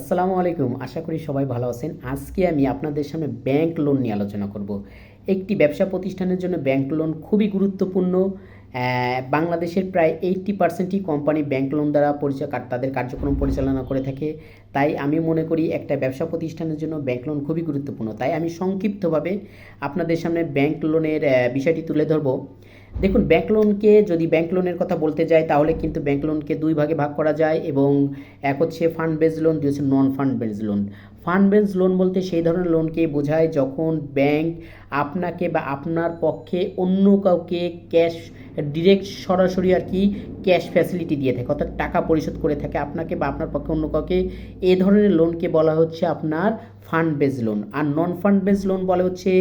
আসসালামু আলাইকুম। আশা করি সবাই ভালো আছেন। আজকে আমি আপনাদের সামনে ব্যাংক লোন নিয়ে আলোচনা করব। একটি ব্যবসা প্রতিষ্ঠানের জন্য ব্যাংক লোন খুবই গুরুত্বপূর্ণ। বাংলাদেশের প্রায় এইট্টি পার্সেন্টই কোম্পানি ব্যাংক লোন দ্বারা পরিচয় তাদের কার্যক্রম পরিচালনা করে থাকে। তাই আমি মনে করি একটা ব্যবসা প্রতিষ্ঠানের জন্য ব্যাংক লোন খুবই গুরুত্বপূর্ণ। তাই আমি সংক্ষিপ্তভাবে আপনাদের সামনে ব্যাংক লোনের বিষয়টি তুলে ধরবো। দেখুন ব্যাংক লোনকে যদি ব্যাংক লোনের কথা বলতে যাই, তাহলে কিন্তু ব্যাংক লোনকে দুই ভাগে ভাগ করা যায় এবং এক হচ্ছে ফান্ড বেজ লোন দুই হচ্ছে non fund base loan fund base loan বলতে সেই ধরনের লোনকে বোঝায় যখন ব্যাংক আপনাকে বা আপনার পক্ষে অন্য কাউকে ক্যাশ ডিরেক্ট সরাসরি আর কি ক্যাশ ফ্যাসিলিটি দিয়ে থাকে, অর্থাৎ টাকা পরিশোধ করে থাকে আপনাকে বা আপনার পক্ষে অন্য কাউকে। এ ধরনের লোনকে বলা হচ্ছে আপনার ফান্ড বেজ লোন আর নন ফান্ড বেজ লোন বলে হচ্ছে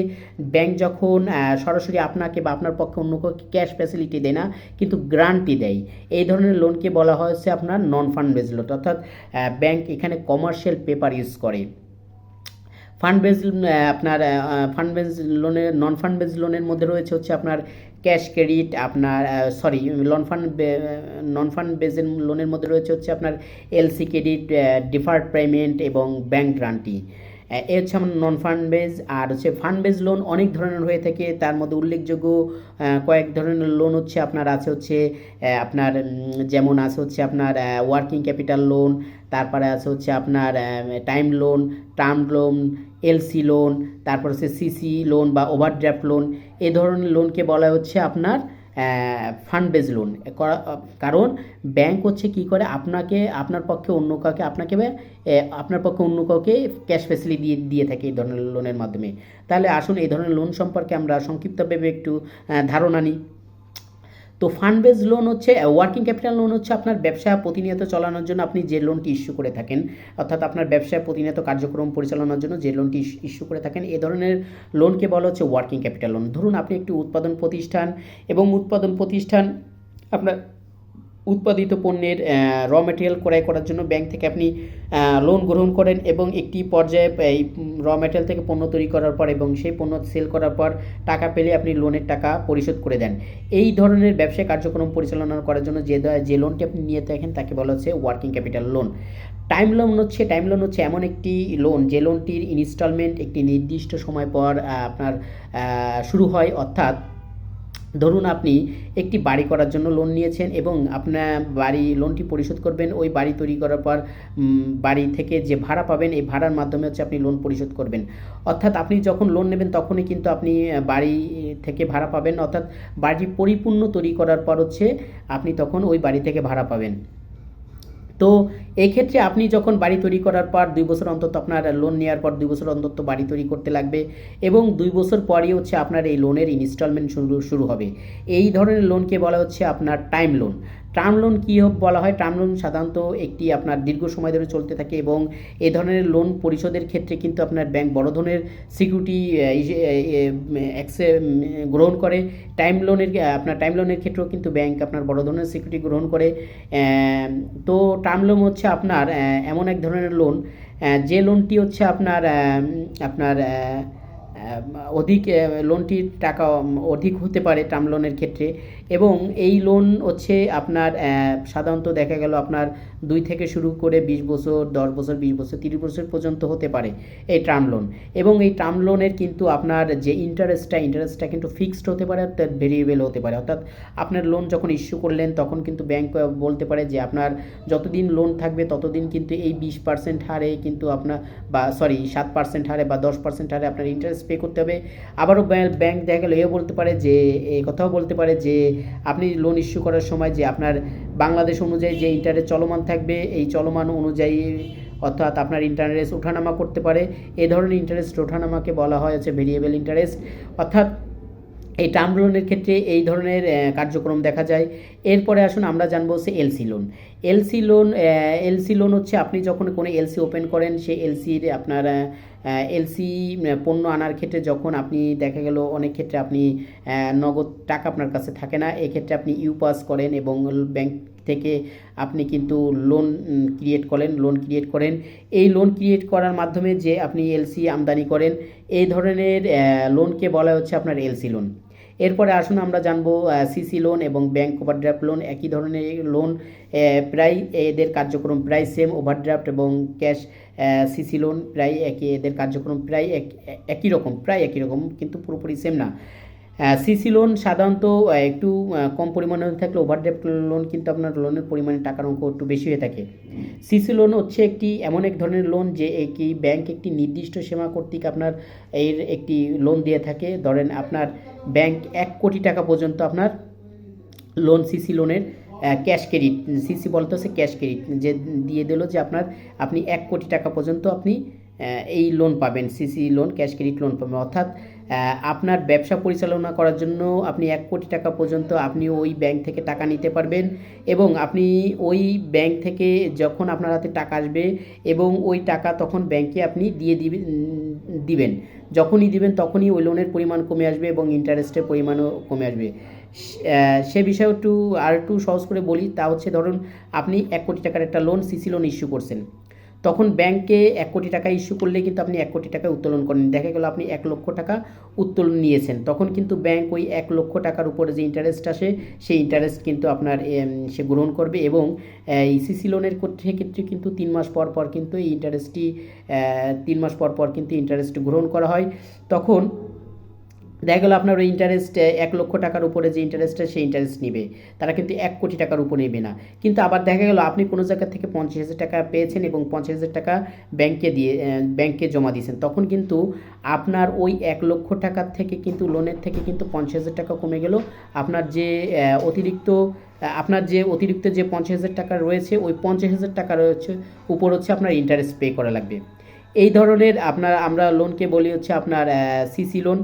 ব্যাংক যখন সরাসরি আপনাকে বা আপনার পক্ষে অন্য কাউকে ক্যাশ ফ্যাসিলিটি দেয় না, কিন্তু গ্রান্টি দেয়। এই ধরনের লোনকে বলা হচ্ছে আপনার নন ফান্ড বেজ লোন অর্থাৎ ব্যাংক এখানে কমার্শিয়াল পেপার ইউজ করে। ফান্ড বেজ আপনার ফান্ড বেজ লোনের নন ফান্ড বেজ লোনের মধ্যে রয়েছে হচ্ছে আপনার ক্যাশ ক্রেডিট আপনার sorry loan fund non fund বেজের লোনের মধ্যে রয়েছে হচ্ছে আপনার এলসি ক্রেডিট ডিফার্ড পেমেন্ট এবং ব্যাংক গ্রান্টি এ হচ্ছে আমার নন ফান্ড বেজ আর হচ্ছে ফান্ড বেজ লোন অনেক ধরনের হয়ে থাকে। তার মধ্যে উল্লেখযোগ্য কয়েক ধরনের লোন হচ্ছে আপনার আছে হচ্ছে আপনার যেমন আছে হচ্ছে আপনার ওয়ার্কিং ক্যাপিটাল লোন তারপরে আছে হচ্ছে আপনার time loan term loan LC loan তারপর হচ্ছে সিসি লোন বা ওভারড্রাফট লোন এ ধরনের লোনকে বলা হচ্ছে আপনার ফান্ড বেজ লোন কারণ ব্যাংক হচ্ছে কি করে আপনাকে, আপনার পক্ষে অন্য কাউকে, আপনাকে আপনার পক্ষে অন্য কাউকে ক্যাশ ফ্যাসিলিটি দিয়ে দিয়ে থাকে এই ধরনের লোনের মাধ্যমে। তাহলে আসুন এই ধরনের লোন সম্পর্কে আমরা সংক্ষিপ্তভাবে একটু ধারণা নিই। তো ফান্ড বেজ লোন হচ্ছে ওয়ার্কিং ক্যাপিটাল লোন হচ্ছে আপনার ব্যবসা প্রতিনিয়ত চালানোর জন্য আপনি যে লোনটি ইস্যু করে থাকেন, অর্থাৎ আপনার ব্যবসায় প্রতিনিয়ত কার্যক্রম পরিচালনার জন্য যে লোনটি ইস্যু করে থাকেন, এ ধরনের লোনকে বলা হচ্ছে ওয়ার্কিং ক্যাপিটাল লোন ধরুন, আপনি একটি উৎপাদন প্রতিষ্ঠান এবং উৎপাদন প্রতিষ্ঠান আপনার উৎপাদিত পণ্যের র মেটেরিয়াল ক্রয় করার জন্য ব্যাংক থেকে আপনি লোন গ্রহণ করেন এবং একটি পর্যায়ে এই র মেটেরিয়াল থেকে পণ্য তৈরি করার পর এবং সেই পণ্য সেল করার পর টাকা পেলে আপনি লোনের টাকা পরিশোধ করে দেন। এই ধরনের ব্যবসায় কার্যক্রম পরিচালনা করার জন্য যে যে লোনটি আপনি নিয়ে থাকেন তাকে বলা হচ্ছে working capital loan time loan হচ্ছে টাইম লোন হচ্ছে এমন একটি লোন যে লোনটির ইনস্টলমেন্ট একটি নির্দিষ্ট সময় পর আপনার শুরু হয়, অর্থাৎ ধরুন আপনি একটি বাড়ি করার জন্য লোন নিয়েছেন এবং আপনার বাড়ি লোনটি পরিশোধ করবেন, ওই বাড়ি তৈরি করার পর বাড়ি থেকে যে ভাড়া পাবেন, এই ভাড়ার মাধ্যমে হচ্ছে আপনি লোন পরিশোধ করবেন। অর্থাৎ আপনি যখন লোন নেবেন তখনই কিন্তু আপনি বাড়ি থেকে ভাড়া পাবেন, অর্থাৎ বাড়ি পরিপূর্ণ তৈরি করার পর হচ্ছে আপনি তখন ওই বাড়ি থেকে ভাড়া পাবেন। তো এক্ষেত্রে আপনি যখন বাড়ি তৈরি করার পর দুই বছর অন্তত আপনার লোন নেওয়ার পর দুই বছর অন্তত বাড়ি তৈরি করতে লাগবে এবং দুই বছর পরই হচ্ছে আপনার এই লোনের ইনস্টলমেন্ট শুরু শুরু হবে। এই ধরনের লোনকে বলা হচ্ছে আপনার টাইম লোন টার্ম লোন কী বলা হয়? টার্ম লোন সাধারণত একটি আপনার দীর্ঘ সময় ধরে চলতে থাকে এবং এ ধরনের লোন পরিশোধের ক্ষেত্রে কিন্তু আপনার ব্যাংক বড় ধরনের সিকিউরিটি অ্যাক্সে গ্রহণ করে। টাইম লোনের আপনার টাইম লোনের ক্ষেত্রেও কিন্তু ব্যাংক আপনার বড় ধরনের সিকিউরিটি গ্রহণ করে। তো টার্ম লোন হচ্ছে আপনার এমন এক ধরনের লোন যে লোনটি হচ্ছে আপনার আপনার অধিক লোনটির টাকা অধিক হতে পারে টার্ম লোনের ক্ষেত্রে। এবং এই লোন হচ্ছে আপনার সাধারণত দেখা গেল আপনার দুই থেকে শুরু করে বিশ বছর, দশ বছর, বিশ বছর, তিরিশ বছর পর্যন্ত হতে পারে এই টার্ম লোন এবং এই টার্ম লোনের কিন্তু আপনার যে ইন্টারেস্টটা ইন্টারেস্টটা কিন্তু ফিক্সড হতে পারে, অর্থাৎ ভেরিয়েবল হতে পারে। অর্থাৎ আপনার লোন যখন ইস্যু করলেন, তখন কিন্তু ব্যাংক বলতে পারে যে আপনার যতদিন লোন থাকবে, ততদিন কিন্তু এই বিশ পার্সেন্ট হারে কিন্তু আপনার বা সরি সাত পার্সেন্ট হারে বা দশ পার্সেন্ট হারে আপনার ইন্টারেস্ট পে করতে হবে। আবারও ব্যাংক দেখা গেলো, এও বলতে পারে যে এই কথাও বলতে পারে যে, আপনি লোন ইস্যু করার সময় যে আপনার বাংলাদেশ অনুযায়ী যে ইন্টারেস্ট চলমান থাকবে, এই চলমান অনুযায়ী অর্থাৎ আপনার ইন্টারেস্ট ওঠানামা করতে পারে। এ ধরনের ইন্টারেস্ট ওঠানামাকে বলা হয় হচ্ছে ভেরিয়েবল ইন্টারেস্ট অর্থাৎ এই টার্ম লোনের ক্ষেত্রে এই ধরনের কার্যক্রম দেখা যায়। এরপরে আসুন আমরা জানব হচ্ছে LC loan. LC loan LC loan হচ্ছে আপনি যখন কোনো এলসি ওপেন করেন, সেই এলসির আপনার এলসি পণ্য আনার ক্ষেত্রে যখন আপনি দেখা গেল অনেক ক্ষেত্রে আপনি নগদ টাকা আপনার কাছে থাকে না, এক্ষেত্রে আপনি ইউ পাস করেন এবং ব্যাংক থেকে আপনি কিন্তু লোন ক্রিয়েট করেন, লোন ক্রিয়েট করেন। এই লোন ক্রিয়েট করার মাধ্যমে যে আপনি এলসি আমদানি করেন, এই ধরনের লোনকে বলা হচ্ছে আপনার এলসি লোন। এরপরে আসুন আমরা জানব সিসি লোন এবং ব্যাঙ্ক ওভারড্রাফট লোন একই ধরনের লোন প্রায় এদের কার্যক্রম প্রায় সেম ওভারড্রাফট এবং ক্যাশ সিসি লোন প্রায় একই, এদের কার্যক্রম প্রায় এক, একই রকম, প্রায় একই রকম, কিন্তু পুরোপুরি সেম না। সিসি লোন সাধারণত একটু কম পরিমাণে থাকলে ওভারড্রাফট লোন কিন্তু আপনার লোনের পরিমাণে টাকার অঙ্ক একটু বেশি হয়ে থাকে। সিসি লোন হচ্ছে একটি এমন এক ধরনের লোন যে একটি ব্যাংক একটি নির্দিষ্ট সীমা কর্তৃক আপনার এর একটি লোন দিয়ে থাকে। ধরেন আপনার ব্যাংক এক কোটি টাকা পর্যন্ত আপনার লোন সিসি লোনের ক্যাশ ক্রেডিট সিসি বলতে হচ্ছে ক্যাশ ক্রেডিট যে দিয়ে দিল যে আপনার, আপনি এক কোটি টাকা পর্যন্ত আপনি এই লোন পাবেন CC loan cash credit loan পাবেন। অর্থাৎ আপনার ব্যবসা পরিচালনা করার জন্য আপনি এক কোটি টাকা পর্যন্ত আপনি ওই ব্যাংক থেকে টাকা নিতে পারবেন এবং আপনি ওই ব্যাংক থেকে যখন আপনার হাতে টাকা আসবে এবং ওই টাকা তখন ব্যাংকে আপনি দিয়ে দিবেন দিবেন। যখনই দিবেন তখনই ওই লোনের পরিমাণ কমে আসবে এবং ইন্টারেস্টের পরিমাণও কমে আসবে। সে বিষয়ে একটু, আর একটু সহজ করে বলি, তা হচ্ছে ধরুন, আপনি এক কোটি টাকার একটা লোন সিসি লোন ইস্যু করছেন। তখন ব্যাংকে এক কোটি টাকা ইস্যু করলে কিন্তু আপনি এক কোটি টাকা উত্তোলন করেন। দেখা গেল আপনি এক লক্ষ টাকা উত্তোলন নিয়েছেন। তখন কিন্তু ব্যাংক ওই এক লক্ষ টাকার উপরে যে ইন্টারেস্ট আসে, সেই ইন্টারেস্ট কিন্তু আপনার সে গ্রহণ করবে এবং ইসিসি লোনের ক্ষেত্রে ক্ষেত্রে কিন্তু তিন মাস পর পর কিন্তু এই ইন্টারেস্টটি তিন মাস পর পর কিন্তু ইন্টারেস্ট গ্রহণ করা হয়। তখন দেখা গেলো আপনার ওই ইন্টারেস্ট এক লক্ষ টাকার উপরে যে ইন্টারেস্টটা সেই ইন্টারেস্ট নেবে, তারা কিন্তু এক কোটি টাকার উপর নেবে না। কিন্তু আবার দেখা গেলো আপনি কোনো জায়গা থেকে পঞ্চাশ হাজার টাকা পেয়েছেন এবং পঞ্চাশ হাজার টাকা ব্যাংকে দিয়ে ব্যাংকে জমা দিয়েছেন, তখন কিন্তু আপনার ওই এক লক্ষ টাকার থেকে কিন্তু লোনের থেকে কিন্তু পঞ্চাশ হাজার টাকা কমে গেল। আপনার যে অতিরিক্ত আপনার যে অতিরিক্ত যে পঞ্চাশ হাজার টাকা রয়েছে, ওই পঞ্চাশ হাজার টাকা রয়েছে, উপর হচ্ছে আপনার ইন্টারেস্ট পে করা লাগবে। এই ধরনের আপনার, আমরা লোনকে বলি হচ্ছে আপনার সিসি লোন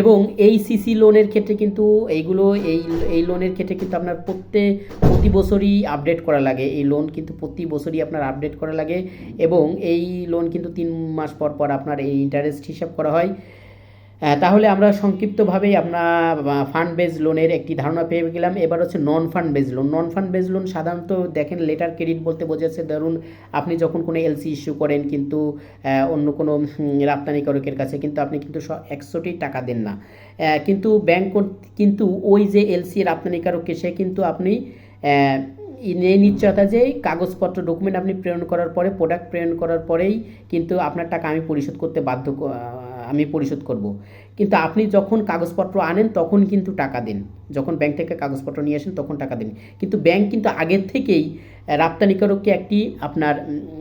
এবং এই সিসি লোনের ক্ষেত্রে কিন্তু এইগুলো, এই এই লোনের ক্ষেত্রে কিন্তু আপনার প্রত্যেক প্রতি বছরই আপডেট করা লাগে। এই লোন কিন্তু প্রতি বছরই আপনার আপডেট করা লাগে এবং এই লোন কিন্তু তিন মাস পর পর আপনার এই ইন্টারেস্ট হিসাব করা হয়। তাহলে আমরা সংক্ষিপ্তভাবেই আপনার ফান্ড বেজ লোনের একটি ধারণা পেয়ে গেলাম। এবার হচ্ছে non fund base loan non fund base loan সাধারণত দেখেন লেটার ক্রেডিট বলতে বোঝাচ্ছে, ধরুন আপনি যখন কোনো এলসি ইস্যু করেন কিন্তু অন্য কোনো রপ্তানিকারকের কাছে কিন্তু আপনি কিন্তু একশোটি টাকা দেন না। কিন্তু ব্যাংক কিন্তু ওই যে এলসি রপ্তানিকারককে সে কিন্তু আপনি এই নিশ্চয়তা যে কাগজপত্র ডকুমেন্ট আপনি প্রেরণ করার পরে প্রোডাক্ট প্রেরণ করার পরেই কিন্তু আপনার টাকা আমি পরিশোধ করতে বাধ্য আমি পরিশোধ করব। কিন্তু আপনি যখন কাগজপত্র আনেন তখন কিন্তু টাকা দিন। যখন ব্যাংক থেকে কাগজপত্র নিয়ে আসেন তখন টাকা দিন। কিন্তু ব্যাংক কিন্তু আগের থেকেই রপ্তানিকারককে একটি আপনার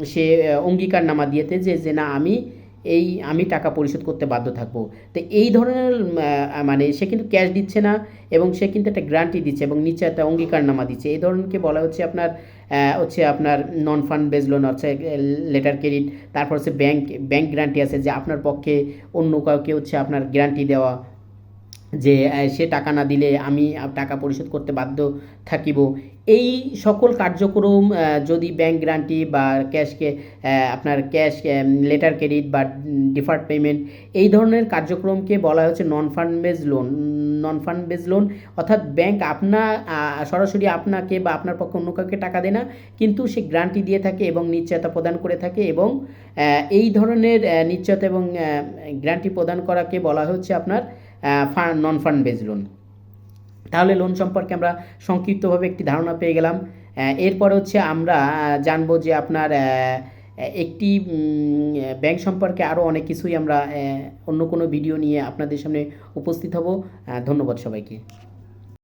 সে আহ, অঙ্গীকারনামা দিয়েতে যে যে না আমি এই আমি টাকা পরিশোধ করতে বাধ্য থাকব। তো এই ধরনের মানে সে কিন্তু ক্যাশ দিচ্ছে না এবং সে কিন্তু একটা গ্যারান্টি দিচ্ছে এবং নিচে একটা অঙ্গীকারনামা দিচ্ছে। এই ধরনকে বলা হচ্ছে আপনার হচ্ছে আপনার নন ফান্ড বেজ লোন হচ্ছে লেটার ক্রেডিট তারপর হচ্ছে ব্যাংক ব্যাংক গ্যারান্টি আছে যে আপনার পক্ষে অন্য কাউকে হচ্ছে আপনার গ্যারান্টি দেওয়া যে সে টাকা না দিলে আমি টাকা পরিশোধ করতে বাধ্য থাকিব। এই সকল কার্যক্রম যদি ব্যাংক গ্যারান্টি বা ক্যাশকে আপনার ক্যাশ লেটার ক্রেডিট বা ডিফার্ড পেমেন্ট এই ধরনের কার্যক্রমকে বলা হচ্ছে non fund base loan non fund base loan অর্থাৎ ব্যাংক আপনার আহ, সরাসরি আপনাকে বা আপনার পক্ষে অন্য কাউকে টাকা দেয় না কিন্তু সে গ্যারান্টি দিয়ে থাকে এবং নিশ্চয়তা প্রদান করে থাকে এবং এই ধরনের নিশ্চয়তা এবং গ্যারান্টি প্রদান করাকে বলা হচ্ছে আপনার নন ফান্ড বেজ লোন তাহলে লোন সম্পর্কে আমরা সংক্ষিপ্তভাবে একটি ধারণা পেয়ে গেলাম। এরপরে হচ্ছে আমরা জানব যে আপনার একটি ব্যাংক সম্পর্কে আরও অনেক কিছুই আমরা অন্য কোনো ভিডিও নিয়ে আপনাদের সামনে উপস্থিত হব। ধন্যবাদ সবাইকে।